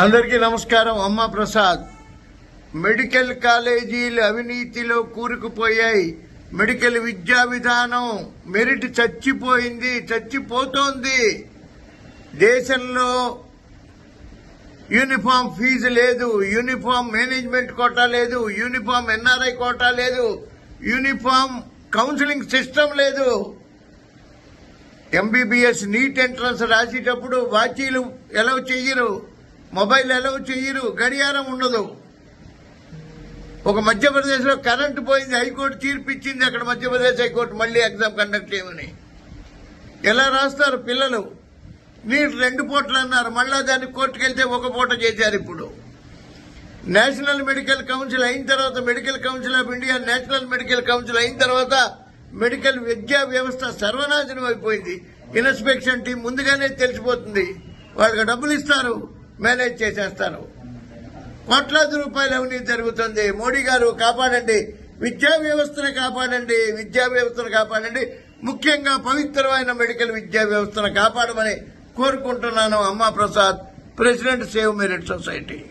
అందరికీ నమస్కారం అమ్మ ప్రసాద్. మెడికల్ కాలేజీలు అవినీతిలో కూరుకుపోయాయి. మెడికల్ విద్యా విధానం మెరిట్ చచ్చిపోయింది చచ్చిపోతోంది. దేశంలో యూనిఫామ్ ఫీజు లేదు యూనిఫామ్ మేనేజ్మెంట్ కోటా లేదు యూనిఫామ్ ఎన్ఆర్ఐ కోటా లేదు యూనిఫామ్ కౌన్సిలింగ్ సిస్టమ్ లేదు. ఎంబీబీఎస్ నీట్ ఎంట్రన్స్ రాసేటప్పుడు వాచీలు ఎలా చెయ్యరు మొబైల్ ఎలా చెయ్యరు గడియారం ఉండదు. ఒక మధ్యప్రదేశ్లో కరెంటు పోయింది హైకోర్టు తీర్పు ఇచ్చింది అక్కడ మధ్యప్రదేశ్ హైకోర్టు మళ్ళీ ఎగ్జామ్ కండక్ట్ చేయమని. ఎలా రాస్తారు పిల్లలు? నీరు రెండు పూటలు అన్నారు మళ్ళా దాన్ని కోర్టుకు వెళ్తే ఒక పూట చేశారు ఇప్పుడు. నేషనల్ మెడికల్ కౌన్సిల్ అయిన తర్వాత medical council of India national medical council అయిన తర్వాత మెడికల్ విద్యా వ్యవస్థ సర్వనాశనం అయిపోయింది. ఇన్స్పెక్షన్ టీం ముందుగానే తెలిసిపోతుంది. వాళ్ళకి డబ్బులు ఇస్తారు. మేనేజ్ చేసేస్తాను. కోట్లాది రూపాయల అవినీతి జరుగుతుంది. మోడీ గారు కాపాడండి. విద్యా వ్యవస్థను కాపాడండి. విద్యా వ్యవస్థను కాపాడండి. ముఖ్యంగా పవిత్రమైన మెడికల్ విద్యా వ్యవస్థను కాపాడమని కోరుకుంటున్నాను. అమ్మా Prasad president save merit society.